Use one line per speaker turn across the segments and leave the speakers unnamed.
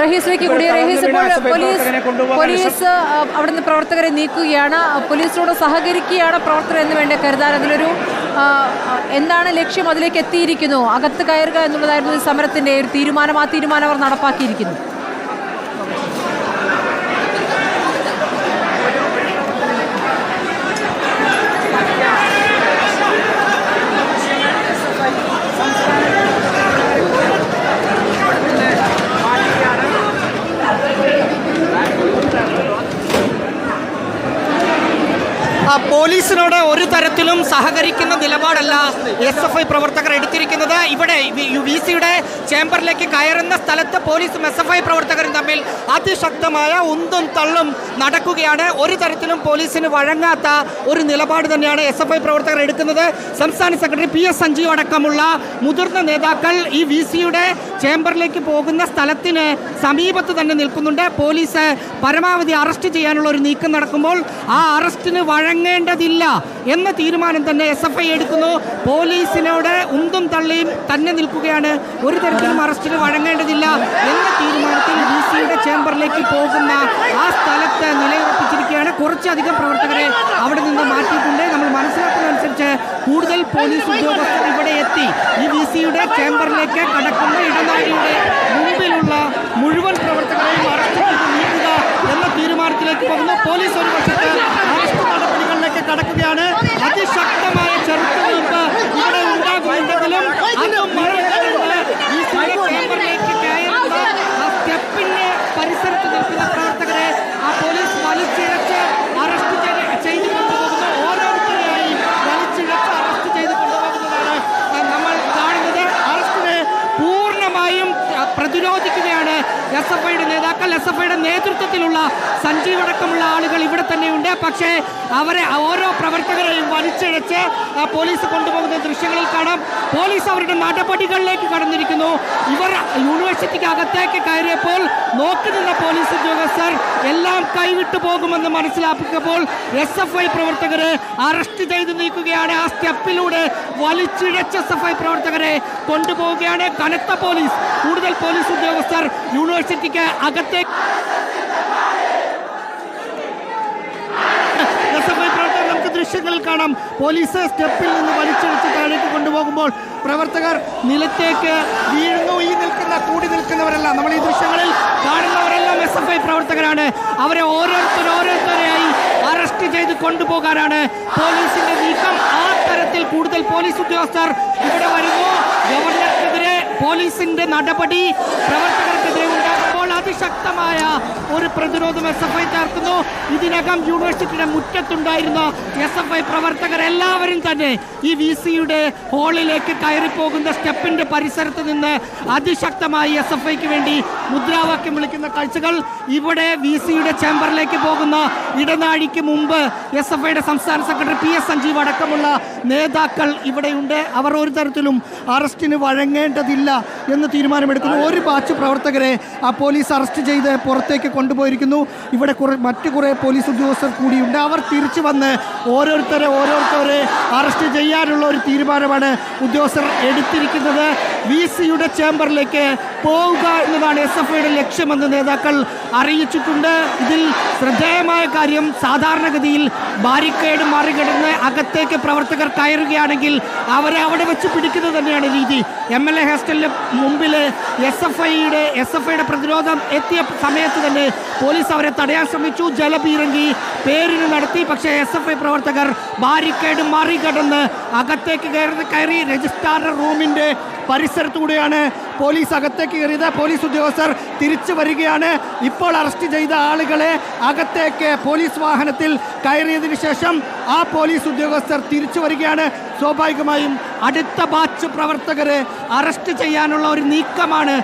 റഹീസിലേക്ക് കൂടി റഹീസ് ഇപ്പോൾ police police അവിടുന്ന് പ്രവർത്തകരെ നീക്കുകയാണ്. പോലീസിനോട് സഹകരിക്കുകയാണ് പ്രവർത്തകർ എന്ന് വേണ്ട കരുതാൻ അതിലൊരു എന്താണ് ലക്ഷ്യം അതിലേക്ക് എത്തിയിരിക്കുന്നു? അകത്ത് കയറുക എന്നുള്ളതായിരുന്നു ഈ സമരത്തിന്റെ ഒരു തീരുമാനം. ആ തീരുമാനം അവർ നടപ്പാക്കിയിരിക്കുന്നു
ആ, പോലീസിനോട് ഒരു തരത്തിലും സഹകരിക്കുന്ന നിലപാടല്ല എസ് എഫ് ഐ പ്രവർത്തകർ എടുത്തിരിക്കുന്നത്. ഇവിടെ വി സിയുടെ ചേംബറിലേക്ക് കയറുന്ന സ്ഥലത്ത് പോലീസും എസ് എഫ് ഐ പ്രവർത്തകരും തമ്മിൽ അതിശക്തമായ ഉന്തും തള്ളും നടക്കുകയാണ്. ഒരു തരത്തിലും പോലീസിന് വഴങ്ങാത്ത ഒരു നിലപാട് തന്നെയാണ് എസ് എഫ് ഐ പ്രവർത്തകർ എടുക്കുന്നത്. സംസ്ഥാന സെക്രട്ടറി പി എസ് സഞ്ജീവ് അടക്കമുള്ള മുതിർന്ന നേതാക്കൾ ഈ വി സിയുടെ ചേംബറിലേക്ക് പോകുന്ന സ്ഥലത്തിന് സമീപത്ത് തന്നെ നിൽക്കുന്നുണ്ട്. പോലീസ് പരമാവധി അറസ്റ്റ് ചെയ്യാനുള്ള ഒരു നീക്കം നടക്കുമ്പോൾ ആ അറസ്റ്റിന് വഴങ്ങേണ്ടതില്ല എന്ന തീരുമാനം തന്നെ എസ് എഫ് ഐ എടുക്കുന്നു. പോലീസിനോട് ഉന്തും തള്ളിയും തന്നെ നിൽക്കുകയാണ്. ഒരു തരത്തിലും അറസ്റ്റിന് വഴങ്ങേണ്ടതില്ല എന്ന തീരുമാനത്തിൽ ഡി സിയുടെ ചേംബറിലേക്ക് പോകുന്ന ആ സ്ഥലത്ത് നിലയുറപ്പിച്ചിരിക്കുകയാണ്. കുറച്ചധികം പ്രവർത്തകരെ അവിടെ നിന്ന് മാറ്റിയിട്ടുണ്ട്. നമ്മൾ മനസ്സിലാക്കുന്നതനുസരിച്ച് കൂടുതൽ പോലീസ് ഉദ്യോഗസ്ഥർ ഇവിടെ എത്തി. ഈ ഡി സിയുടെ ചേംബറിലേക്ക് കടക്കുന്ന ഇടനാഴിയുടെ മുമ്പിലുള്ള മുഴുവൻ പ്രവർത്തകരെയും അറസ്റ്റ് ചെയ്ത് നീക്കുക എന്ന തീരുമാനത്തിലേക്ക് പോകുന്നു. പോലീസ് ഒരു വശത്ത് അറസ്റ്റ് നടപടികളിലേക്ക് കടക്കുകയാണ് അതിശക്തമായ ചെറുത്തുനിൽപ്പ് ഇവിടെ ഉണ്ടാകുന്നുണ്ടെങ്കിലും അതും മറികടന്ന് ഈ സിയുടെ ചേംബറിലേക്ക് കയറുന്ന ആ സ്റ്റെപ്പിന്റെ പരിസരത്ത് നിൽക്കുന്ന പ്രവർത്തകരെ ആ പോലീസ് വലിച്ചിഴച്ച് അറസ്റ്റ് ചെയ്ത് ചെയ്തു കൊണ്ടുപോകുന്നു ഓരോരുത്തരെയായി വലിച്ചിഴച്ച് അറസ്റ്റ് ചെയ്ത് കൊണ്ടുപോകുന്നതാണ് ആ, നമ്മൾ കാണുന്നത് അറസ്റ്റിനെ പൂർണമായും ആ, പ്രതിരോധിക്കുകയാണ് എസ് എഫ് ഐയുടെ നേതാക്കൾ എസ് എഫ് ഐയുടെ നേതൃത്വത്തിലുള്ള സഞ്ജീവ് അടക്കമുള്ള ആളുകൾ ഇവിടെ തന്നെയുണ്ട്. പക്ഷേ അവരെ ഓരോ പ്രവർത്തകരെയും വലിച്ചിഴച്ച് പോലീസ് കൊണ്ടുപോകുന്ന ദൃശ്യങ്ങളിൽ കാണാം. പോലീസ് അവരുടെ നടപടികളിലേക്ക് കടന്നിരിക്കുന്നു. ഇവർ യൂണിവേഴ്സിറ്റിക്ക് അകത്തേക്ക് കയറിയപ്പോൾ നോക്കി നിന്ന പോലീസ് ഉദ്യോഗസ്ഥർ എല്ലാം കൈവിട്ടു പോകുമെന്ന് മനസ്സിലാക്കിയപ്പോൾ എസ് എഫ് ഐ പ്രവർത്തകരെ അറസ്റ്റ് ചെയ്ത് നീക്കുകയാണ്. ആ സ്റ്റെപ്പിലൂടെ വലിച്ചിഴച്ച് എസ് എഫ് ഐ പ്രവർത്തകരെ കൊണ്ടുപോവുകയാണ് കനത്ത പോലീസ്. കൂടുതൽ പോലീസ് ഉദ്യോഗസ്ഥർ യൂണിവേഴ്സിറ്റിക്ക് അകത്തേക്ക് പ്രവർത്തകർ ദൃശ്യങ്ങളിൽ കാണാം. പോലീസ് സ്റ്റെപ്പിൽ നിന്ന് വലിച്ചെടുത്ത് താഴേക്ക് കൊണ്ടുപോകുമ്പോൾ പ്രവർത്തകർ നിലത്തേക്ക് വീഴുന്നു. ഈ നിൽക്കുന്ന കൂടി നിൽക്കുന്നവരല്ല. നമ്മൾ ഈ കാണുന്നവരെല്ലാം എസ് ഐ പ്രവർത്തകരാണ്. അവരെ ഓരോരുത്തർ ഓരോരുത്തരെയായി അറസ്റ്റ് ചെയ്ത് കൊണ്ടുപോകാനാണ് പോലീസിന്റെ നീക്കം. ആ തരത്തിൽ കൂടുതൽ പോലീസ് ഉദ്യോഗസ്ഥർ ഇവിടെ വരുന്നു. ഗവർണർക്കെതിരെ പോലീസിന്റെ നടപടി പ്രവർത്തകർക്കെതിരെ അതിശക്തമായ ഒരു പ്രതിരോധം എസ് എഫ് ഐ ചേർക്കുന്നു ഇതിനകം യൂണിവേഴ്സിറ്റിയുടെ മുറ്റത്തുണ്ടായിരുന്ന എസ് എഫ് ഐ പ്രവർത്തകർ എല്ലാവരും തന്നെ ഈ വി സിയുടെ ഹാളിലേക്ക് കയറിപ്പോകുന്ന സ്റ്റെപ്പിന്റെ പരിസരത്ത് നിന്ന് അതിശക്തമായി എസ് എഫ് ഐക്ക് വേണ്ടി മുദ്രാവാക്യം വിളിക്കുന്ന കാഴ്ചകൾ ഇവിടെ വി സിയുടെ ചേംബറിലേക്ക് പോകുന്ന ഇടനാഴിക്ക് മുമ്പ് എസ് എഫ് ഐയുടെ സംസ്ഥാന സെക്രട്ടറി പി എസ് സഞ്ജീവ് അടക്കമുള്ള നേതാക്കൾ ഇവിടെയുണ്ട്. അവർ ഒരു തരത്തിലും അറസ്റ്റിന് വഴങ്ങേണ്ടതില്ല എന്ന് തീരുമാനമെടുക്കുന്നു. ഒരു ബാച്ച് പ്രവർത്തകരെ ആ പോലീസ് അറസ്റ്റ് ചെയ്ത് പുറത്തേക്ക് കൊണ്ടുപോയിരിക്കുന്നു. ഇവിടെ കുറെ മറ്റു കുറേ പോലീസ് ഉദ്യോഗസ്ഥർ കൂടിയുണ്ട്. അവർ തിരിച്ചു വന്ന് ഓരോരുത്തരെ ഓരോരുത്തരെ അറസ്റ്റ് ചെയ്യാനുള്ള ഒരു തീരുമാനമാണ് ഉദ്യോഗസ്ഥർ എടുത്തിരിക്കുന്നത്. വി സിയുടെ ചേംബറിലേക്ക് പോവുക എന്നതാണ് എസ് എഫ് ഐയുടെ ലക്ഷ്യമെന്ന് നേതാക്കൾ അറിയിച്ചിട്ടുണ്ട്. ഇതിൽ ശ്രദ്ധേയമായ കാര്യം സാധാരണഗതിയിൽ ബാരിക്കേഡ് മറികടന്ന് അകത്തേക്ക് പ്രവർത്തകർ കയറുകയാണെങ്കിൽ അവരെ അവിടെ വെച്ച് പിടിക്കുന്നത് തന്നെയാണ് രീതി. എം എൽ എ ഹോസ്റ്റലിന് മുമ്പിൽ എസ് എഫ് ഐയുടെ എസ് എഫ് ഐയുടെ പ്രതിരോധം എത്തിയ സമയത്ത് തന്നെ പോലീസ് അവരെ തടയാൻ ശ്രമിച്ചു. ജലപീരങ്കി പേരിന് നടത്തി. പക്ഷേ എസ് എഫ് ഐ പ്രവർത്തകർ ബാരിക്കേഡ് മറികടന്ന് അകത്തേക്ക് കയറി കയറി രജിസ്ട്രാറുടെ റൂമിന്റെ പരിസരത്തൂടെയാണ് പോലീസ് അകത്തേക്ക് കയറിയത്. പോലീസ് ഉദ്യോഗസ്ഥർ തിരിച്ചു വരികയാണ്. ഇപ്പോൾ അറസ്റ്റ് ചെയ്ത ആളുകളെ അകത്തേക്ക് പോലീസ് വാഹനത്തിൽ കയറിയതിനു ശേഷം ആ പോലീസ് ഉദ്യോഗസ്ഥർ തിരിച്ചു വരികയാണ്. സ്വാഭാവികമായും അടുത്ത ബാച്ച് പ്രവർത്തകരെ അറസ്റ്റ് ചെയ്യാനുള്ള ഒരു നീക്കമാണ്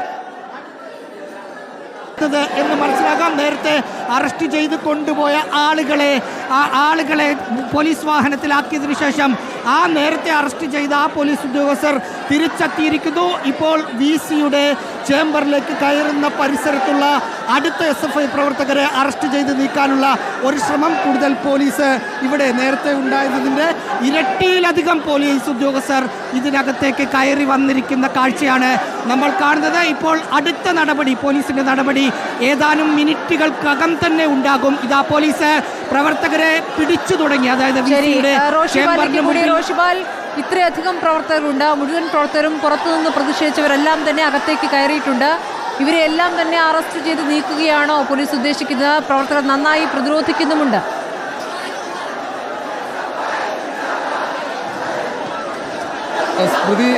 എന്ന് മനസ്സിലാക്കാം. നേരത്തെ അറസ്റ്റ് ചെയ്ത് കൊണ്ടുപോയ ആളുകളെ ആ ആളുകളെ പോലീസ് വാഹനത്തിലാക്കിയതിനു ശേഷം ആ നേരത്തെ അറസ്റ്റ് ചെയ്ത ആ പോലീസ് ഉദ്യോഗസ്ഥർ തിരിച്ചെത്തിയിരിക്കുന്നു. ഇപ്പോൾ വി സിയുടെ ചേംബറിലേക്ക് കയറുന്ന പരിസരത്തുള്ള അടുത്ത എസ് എഫ് ഐ പ്രവർത്തകരെ അറസ്റ്റ് ചെയ്ത് നീക്കാനുള്ള ഒരു ശ്രമം കൂടുതൽ പോലീസ് ഇവിടെ നേരത്തെ ഉണ്ടായതിന്റെ ഇരട്ടിയിലധികം പോലീസ് ഉദ്യോഗസ്ഥർ ഇതിനകത്തേക്ക് കയറി വന്നിരിക്കുന്ന കാഴ്ചയാണ് നമ്മൾ കാണുന്നത്. ഇപ്പോൾ അടുത്ത നടപടി പോലീസിന്റെ നടപടി ഏതാനും മിനിറ്റുകൾക്കകം തന്നെ ഉണ്ടാകും. ഇതാ പോലീസ് പ്രവർത്തകരെ പിടിച്ചു തുടങ്ങി. അതായത്
റോഷിപാൽ ഇത്രയധികം പ്രവർത്തകരുണ്ട്. മുഴുവൻ പ്രവർത്തകരും പുറത്തുനിന്ന് പ്രതിഷേധിച്ചവരെല്ലാം തന്നെ അകത്തേക്ക് കയറിയിട്ടുണ്ട്. ഇവരെ എല്ലാം തന്നെ അറസ്റ്റ് ചെയ്ത് നീക്കുകയാണോ പോലീസ് ഉദ്ദേശിക്കുന്നത്? പ്രവർത്തകർ നന്നായി പ്രതിരോധിക്കുന്നുമുണ്ട്.
സ്മൃതി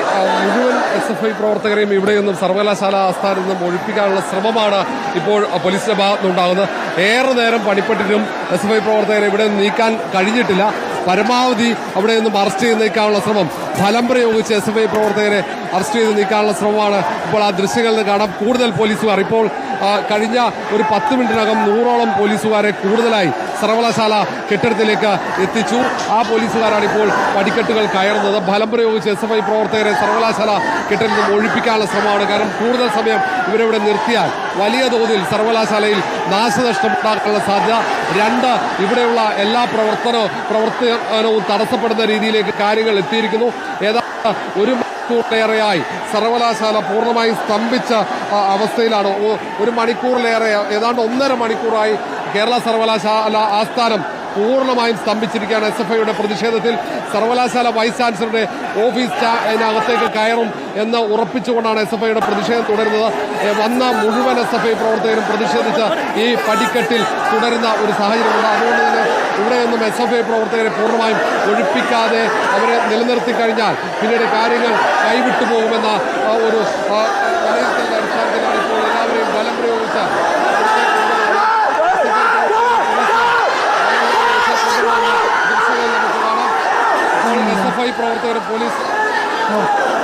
മുഴുവൻ എസ് എഫ് ഐ പ്രവർത്തകരെയും ഇവിടെ നിന്നും സർവകലാശാല ആസ്ഥാനത്ത് നിന്നും ഒഴിപ്പിക്കാനുള്ള ശ്രമമാണ് ഇപ്പോൾ പോലീസിന്റെ ഭാഗത്തുനിന്നുണ്ടാകുന്നത്. ഏറെ നേരം പണിപ്പെട്ടിട്ടും എസ് ഐ പ്രവർത്തകരെ ഇവിടെ നീക്കാൻ കഴിഞ്ഞിട്ടില്ല. പരമാവധി അവിടെ നിന്നും അറസ്റ്റ് ചെയ്ത് നീക്കാനുള്ള ശ്രമം. ഫലം പ്രയോഗിച്ച് എസ് എഫ് ഐ പ്രവർത്തകരെ അറസ്റ്റ് ചെയ്ത് നീക്കാനുള്ള ശ്രമമാണ് ഇപ്പോൾ ആ ദൃശ്യങ്ങളിൽ കാണാം കൂടുതൽ പോലീസുകാർ ഇപ്പോൾ കഴിഞ്ഞ ഒരു പത്ത് മിനിറ്റിനകം നൂറോളം പോലീസുകാരെ കൂടുതലായി സർവകലാശാല കെട്ടിടത്തിലേക്ക് എത്തിച്ചു. ആ പോലീസുകാരാണ് ഇപ്പോൾ പടിക്കെട്ടുകൾ കയറുന്നത്. ഫലം പ്രയോഗിച്ച് എസ് എഫ് ഐ പ്രവർത്തകരെ സർവകലാശാല കെട്ടിടത്തിൽ നിന്ന് ഒഴിപ്പിക്കാനുള്ള ശ്രമമാണ്. കാരണം കൂടുതൽ സമയം ഇവരിവിടെ നിർത്തിയാൽ വലിയ തോതിൽ സർവകലാശാലയിൽ നാശനഷ്ടം ഉണ്ടാക്കാനുള്ള സാധ്യത. രണ്ട് ഇവിടെയുള്ള എല്ലാ പ്രവർത്തനവും പ്രവർത്തനവും തടസ്സപ്പെടുന്ന രീതിയിലേക്ക് കാര്യങ്ങൾ എത്തിയിരിക്കുന്നു. ഏതാണ്ട് ഒരു മണിക്കൂറിലേറെയായി സർവകലാശാല പൂർണമായും സ്തംഭിച്ച അവസ്ഥയിലാണ്. ഒരു മണിക്കൂറിലേറെ ഏതാണ്ട് ഒന്നര മണിക്കൂറായി കേരള സർവകലാശാല ആസ്ഥാനം പൂർണമായും സ്തംഭിച്ചിരിക്കുകയാണ് എസ് എഫ് ഐയുടെ പ്രതിഷേധത്തിൽ സർവകലാശാല വൈസ് ചാൻസലറുടെ ഓഫീസ് അതിനകത്തേക്ക് കയറും എന്ന് ഉറപ്പിച്ചുകൊണ്ടാണ് എസ് എഫ് ഐയുടെ പ്രതിഷേധം തുടരുന്നത് വന്ന മുഴുവൻ എസ് എഫ് ഐ പ്രവർത്തകരും പ്രതിഷേധിച്ച് ഈ പടിക്കെട്ടിൽ തുടരുന്ന ഒരു സാഹചര്യമുണ്ട് അതുകൊണ്ട് തന്നെ ഇവിടെ നിന്നും എസ് എഫ് ഐ പ്രവർത്തകരെ പൂർണമായും ഒഴിപ്പിക്കാതെ അവരെ നിലനിർത്തി കഴിഞ്ഞാൽ പിന്നീട് കാര്യങ്ങൾ കൈവിട്ടു പോകുമെന്ന ഒരു അടിസ്ഥാനത്തിലാണ് ഇപ്പോൾ എല്ലാവരെയും ബലം പ്രയോഗിച്ച portão da. Não.